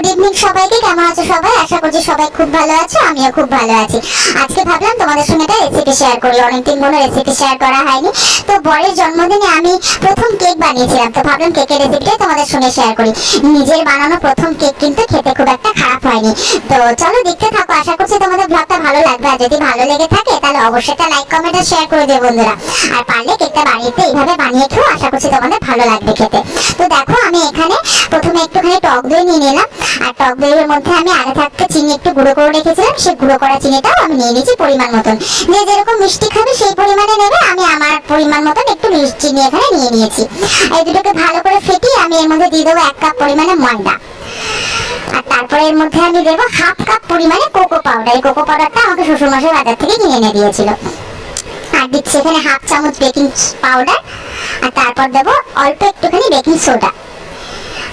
তোমাদের নিজের বানানো প্রথম কেক কিন্তু খেতে খুব একটা খারাপ হয়নি। তো চলো দেখতে থাকো। আশা করছি তোমাদের ব্লগটা ভালো লাগবে। আর যদি ভালো লেগে থাকে, তাহলে অবশ্যই একটা লাইক কমেন্ট শেয়ার করে দিও বন্ধুরা। আর পারলে কেকটা বাড়িতে এইভাবে বানিয়ে খেও। আশা করছি তোমাদের ভালো লাগবে খেতে। তো দেখো, আমি এখানে প্রথমে একটুখানি টক দই নিয়ে নিলাম। আর টক দইয়ের মধ্যে আমি আগে থাকতে চিনি একটু গুঁড়ো করে রেখেছিলাম, সেই গুঁড়ো করা চিনিটাও আমি নিয়ে নিয়েছি পরিমাণ মতন। যে যেরকম মিষ্টি খাবে সেই পরিমাণে নেবে, আমি আমার পরিমাণ মতন একটু মিষ্টি চিনি এখানে নিয়ে নিয়েছি। এই দুটোকে ভালো করে ফেটিয়ে আমি এর মধ্যে দিয়ে দেবো এক কাপ পরিমাণে ময়দা। আর তারপরে এর মধ্যে আমি দেবো হাফ কাপ পরিমাণে কোকো পাউডার। এই কোকো পাউডারটা আমাকে শ্বশুরমশাই বাজার থেকে কিনে এনে দিয়েছিল। আর দিচ্ছি এখানে হাফ চামচ বেকিং পাউডার। আর তারপর দেবো অল্প একটুখানি বেকিং সোডা।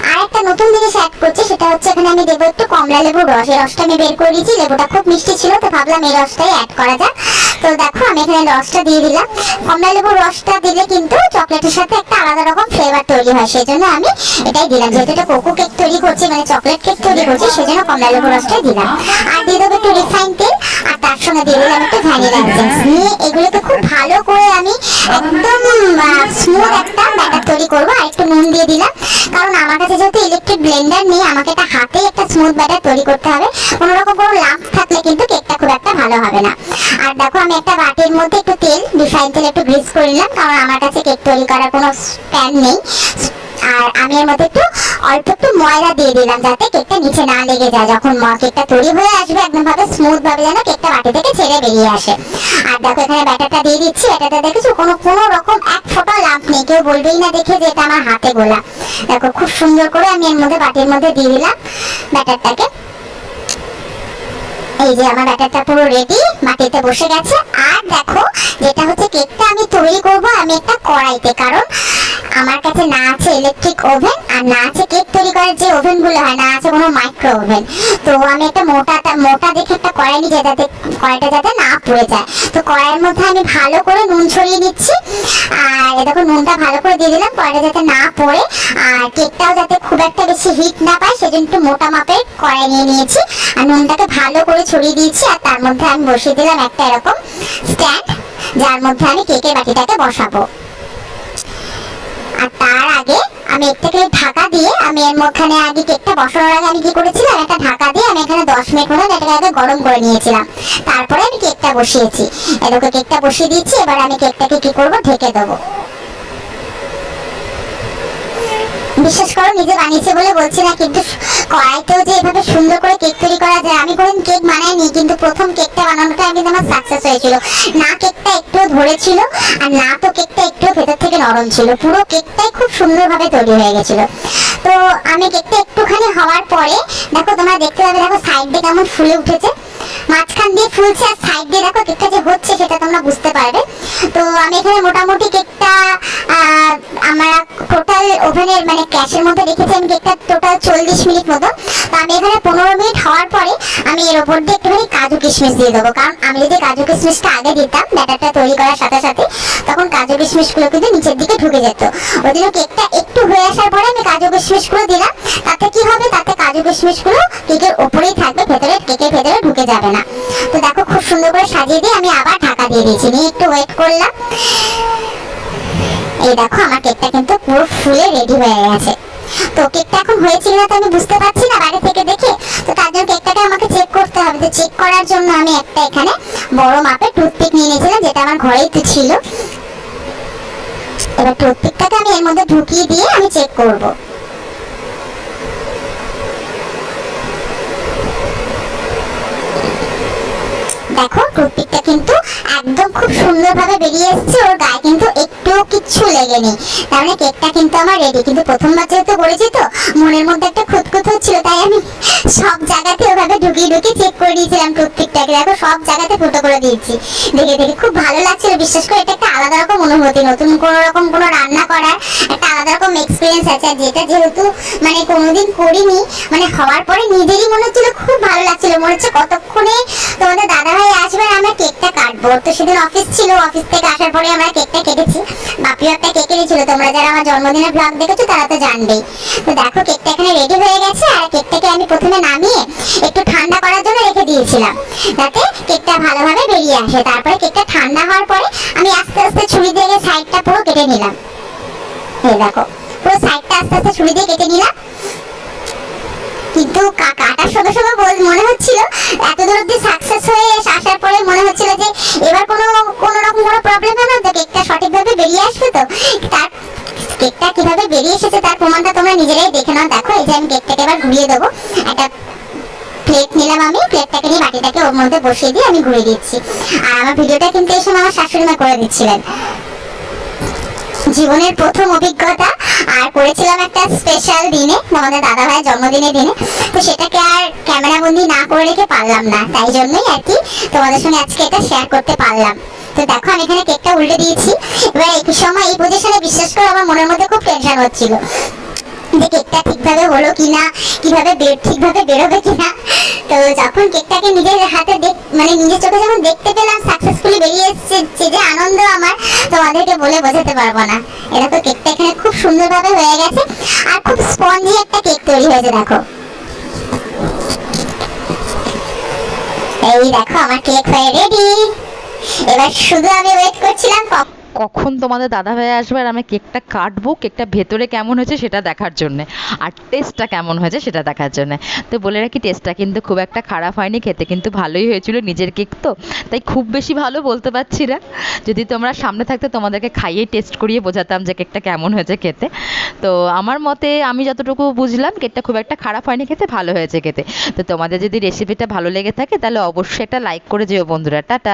আর একটা নতুন জিনিস অ্যাড করছি হচ্ছে এখানে আমি দেবো একটু কমলা লেবুর রস এই রসটা আমি বের করে দিয়েছি, লেবুটা খুব মিষ্টি ছিল, তো ভাবলাম এই রসটাই অ্যাড করা যাক। তো দেখো, আমি এখানে রসটা দিয়ে দিলাম। কমলা লেবুর রসটা দিলে কিন্তু চকলেটের সাথে একটা আলাদা রকম ফ্লেভার তৈরি হয় সেই জন্য আমি এটাই দিলাম। যেহেতু এটা কোকো কেক তৈরি করছি মানে চকলেট কেক তৈরি করছি সেই জন্য কমলা লেবুর রসটাই দিলাম। আর দিয়ে দেবো একটু রিফাইন তেল, আর তার সঙ্গে দিয়ে দিলাম একটু ভ্যানিলা এসেন্স নিয়ে এগুলোকে খুব ভালো করে আমি একদম স্মুথ একটা ব্যাটার করব, আর নুন দিয়ে দিলাম। কারণ আমার কাছে যেহেতু ইলেকট্রিক ব্লেন্ডার নেই, আমাকে এটা হাতেই একটা স্মুথ ব্যাটার তৈরি করতে হবে। কোনো রকম কোনো লাভ থাকলে কিন্তু কেকটা খুব একটা ভালো হবে না। আর দেখো, আমি একটা বাটির মধ্যে একটু তেল রিফাইন তেল একটু গ্রিস করে নিলাম, কারণ আমার কাছে কেক তৈরি করার কোনো প্যান নেই। আর আমি এর মধ্যে একটু অল্প একটু ময়দা দিয়ে দিলাম যাতে কেকটা নিচে না লেগে যায়। যখন কেকটা তৈরি হয়ে আসবে একদম ভাবে স্মুথ ভাবে যেন কেকটা বাটি থেকে ছেড়ে বেরিয়ে আসে। আর দেখো এখানে ব্যাটারটা দিয়ে দিচ্ছি। দেখেছ? কোনো কোনো রকম এক লাভ নেই। কেউ বলবেই না দেখে যে এটা আমার হাতে গোলা। দেখো খুব সুন্দর করে আমি এর মধ্যে বাটির মধ্যে দিয়ে দিলাম ব্যাটারটাকে। এই যে আমার ব্যাটারটা পুরো রেডি মাটিতে বসে গেছে। আর দেখো, যেটা হচ্ছে কেকটা আমি তৈরি করব আমি একটা কড়াইতে, কারণ আমার কাছে না আছে ইলেকট্রিক ওভেন আর না আছে কেক তৈরি করার যে ওভেনগুলো হয়, না আছে কোনো মাইক্রো ওভেন তো আমি একটা মোটা মোটা দেখে একটা কড়াই নিয়ে যাতে, কড়াইটা যাতে না পড়ে যায়। তো কড়াইয়ের মধ্যে আমি ভালো করে নুন ছড়িয়ে দিচ্ছি। আর দেখো নুনটা ভালো করে দিয়ে দিলাম, কড়াইটা যাতে না পড়ে। আর কেকটাও যাতে খুব একটা বেশি হিট না পায়, সেজন্য একটু মোটা মাপের কড়াই নিয়ে নিয়েছি। আর নুনটাকে ভালো করে ছড়িয়ে দিয়েছি, আর তার মধ্যে আমি বসিয়ে দিলাম একটা এরকম স্ট্যান্ড যার মধ্যে আমি কেকের বাটিটাকে বসাবো। আর তার আগে আমি একটাকে ঢাকা দিয়ে আমি এর মধ্যে আগে কেকটা বসানোর আগে আমি কি করেছিলাম? একটা ঢাকা দিয়ে আমি এখানে দশ মিনিট মতো এটাকে আগে গরম করে নিয়েছিলাম। তারপরে আমি কেকটা বসিয়েছি। এরকম কেকটা বসিয়ে দিয়েছি, এবার আমি কেকটাকে কি করব? ঢেকে দেবো। বিশ্বাস করো নিজে বানিয়েছে বলে বলছি না, কিন্তু কড়াইতেও যে এভাবে সুন্দর করে কেক তৈরি করা যায়, আমি কোনোদিন কেক বানাইনি, কিন্তু প্রথম কেকটা বানানোটা আমি আমার সাকসেস হয়েছিল। না কেকটা একটু ধরেছিল, আর না তো কেকটা একটু ভেতর থেকে নরম ছিল। পুরো কেকটাই খুব সুন্দরভাবে তৈরি হয়ে গেছিল। তো আমি কেকটা একটুখানি হওয়ার পরে, দেখো তোমরা দেখতে পাবে, দেখো সাইড দিয়ে কেমন ফুলে উঠেছে। মাঝখান দিয়ে ফুলছে, আর সাইড দিয়ে দেখো কেকটা যে হচ্ছে সেটা তোমরা বুঝতে পারবে। তো আমি এখানে মোটামুটি কেকটা আমার টোটাল ওভেনের মানে ক্যাশের মধ্যে রেখেছি আমি কেকটা টোটাল চল্লিশ মিনিট মতো। তো আমি এখানে পনেরো মিনিট হওয়ার পরে আমি এর ওপর দিয়ে একটুখানি কাজু কিশমিশ দিয়ে দেবো। কারণ আমি যদি কাজু কিশমিশটা আগে দিতাম, ব্যাটারটা তৈরি করার সাথে সাথে, তখন কাজু কিশমিশগুলো কিন্তু নিচের দিকে ঢুকে যেত। ওই জন্য কেকটা একটু হয়ে আসার পরে আমি কাজু কিশমিশগুলো দিলাম। তাতে কি হবে? তাতে কাজু কিশমিশগুলো কেকের ওপরেই থাকবে, ভেতরে, কেকের ভেতরে ঢুকে যাবে না। তো দেখো খুব সুন্দর করে সাজিয়ে দিয়ে আমি আবার ঢাকা দিয়ে দিয়েছি। নিয়ে একটু ওয়েট করলাম। এই দেখো, আমার কেকটা কিন্তু পুরো ফুলে রেডি হয়ে গেছে। তো কেকটা এখন হয়েছিল না তো আমি বুঝতে পারছি না বাইরে থেকে দেখে। তো তার জন্য কেকটাকে আমাকে চেক করতে হবে। তো চেক করার জন্য আমি একটা এখানে বড় মাপের টুথপিক নিয়ে নিয়েছিলাম, যেটা আমার ঘরেই তো ছিল। এবার টুথপিকটাকে আমি এর মধ্যে ঢুকিয়ে দিয়ে আমি চেক করব। দেখো টুথপিকটা কিন্তু একদম খুব সুন্দরভাবে বেরিয়ে এসেছে ওর গায়ে, কিন্তু একটুও কিচ্ছু লেগেনি। তার মানে কেকটা কিন্তু আমার রেডি কিন্তু প্রথমবার যেহেতু করেছি তো, মনের মধ্যে একটা খুঁতখুত হচ্ছিল, তাই আমি সব জায়গাতে ওভাবে ঢুকিয়ে ঢুকিয়ে চেক করে দিয়েছিলাম প্রত্যেকটাকে দেখো, সব জায়গাতে ফুটো করে দিয়েছি। দেখে দেখে খুব ভালো লাগছিল, বিশ্বাস করে এটা একটা আলাদা রকম অনুভূতি, নতুন কোনো রকম কোনো রান্না করার এক্সপিরিয়েন্স আছে। আর যেটা যেহেতু মানে কোনোদিন করিনি মানে হওয়ার পরে নিজেরই মনে হচ্ছিল, খুব ভালো লাগছিল। মনে হচ্ছে কতক্ষণে তোমাদের দাদা ভাই আসবে আমরা কেকটা কাটবো। তো সেদিন অফিস ছিল। অফিস থেকে আসার পরে আমরা কেকটা কেটেছি। বাপিও একটা কেক এনেছিল তোমরা যারা আমার জন্মদিনের ব্লগ দেখেছ, তারা তো জানবেই। তো দেখো, কেকটা এখানে রেডি হয়ে গেছে। আর কেকটাকে আমি প্রথমে নামিয়ে একটু ঠান্ডা করার জন্য রেখে দিয়েছিলাম। যাতে কেকটা ভালোভাবে বেরিয়ে আসে। তারপরে কেকটা ঠান্ডা হওয়ার পরে আমি আস্তে আস্তে ছুরি দিয়ে সাইডটা পুরো কেটে নিলাম। এই দেখো। পুরো সাইডটা নিলাম। কিন্তু কাটার মনে হচ্ছিল এত সাকসেস হয়ে মনে হচ্ছিল যে এবার কোনো কোনো বেরিয়ে আসবে তো? তার কেকটা কীভাবে বেরিয়ে এসেছে তার প্রমাণটা তোমরা নিজেরাই দেখে নাও। দেখো যে আমি কেকটাকে এবার ঘুরিয়ে দেবো। একটা প্লেট নিলাম আমি প্লেটটাকে নিয়ে বাটিটাকে ওর মধ্যে বসিয়ে দিয়ে আমি ঘুরিয়ে দিচ্ছি। আর আমার ভিডিওটা কিন্তু সময় আমার শাশুড়ি মা করে দিচ্ছিলেন। জীবনের প্রথম অভিজ্ঞতা, আর করেছিলাম একটা স্পেশাল দিনে আমাদের দাদা ভাইয়ের জন্মদিনের দিনে। তো সেটাকে আর ক্যামেরা বন্দি না করে রেখে পারলাম না, তাই জন্যই আর কি তোমাদের সঙ্গে আজকে এটা শেয়ার করতে পারলাম। তো দেখো, আমি এখানে কেকটা উল্টে দিয়েছি। এবার এই সময় এই পজিশনে বিশ্বাস করে, আমার মনের মধ্যে খুব টেনশন হচ্ছিল। যে কেকটা ঠিকভাবে হলো কিনা, কীভাবে ঠিকভাবে বেরোবে কিনা। তো যখন কেকটাকে নিজের হাতে দেখ মানে নিজের চোখে যখন দেখতে পেলাম সাকসেসফুলি বেরিয়ে তোমাদেরকে বলে বোঝাতে পারব না। এটা তো কেকটা এখানে খুব সুন্দরভাবে হয়ে গেছে। আর খুব স্পঞ্জি একটা কেক তৈরি হয়েছে, দেখো। এই দেখো, আমার কেক হয়ে রেডি এবার শুধু আমি ওয়েট করছিলাম কখন তোমাদের দাদা ভাই আসবে আর আমি কেকটা কাটবো, কেকটা ভেতরে কেমন হয়েছে সেটা দেখার জন্যে। আর টেস্টটা কেমন হয়েছে সেটা দেখার জন্যে। তো বলে রাখি, টেস্টটা কিন্তু খুব একটা খারাপ হয়নি, খেতে কিন্তু ভালোই হয়েছিল নিজের কেক তো। তাই খুব বেশি ভালো বলতে পারছি না। যদি তোমরা সামনে থাকতে তোমাদেরকে খাইয়ে টেস্ট করিয়ে বোঝাতাম যে কেকটা কেমন হয়েছে খেতে। তো আমার মতে আমি যতটুকু বুঝলাম, কেকটা খুব একটা খারাপ হয়নি, খেতে ভালো হয়েছে খেতে। তো তোমাদের যদি রেসিপিটা ভালো লেগে থাকে, তাহলে অবশ্যই একটা লাইক করে যেও বন্ধুরা। টাটা।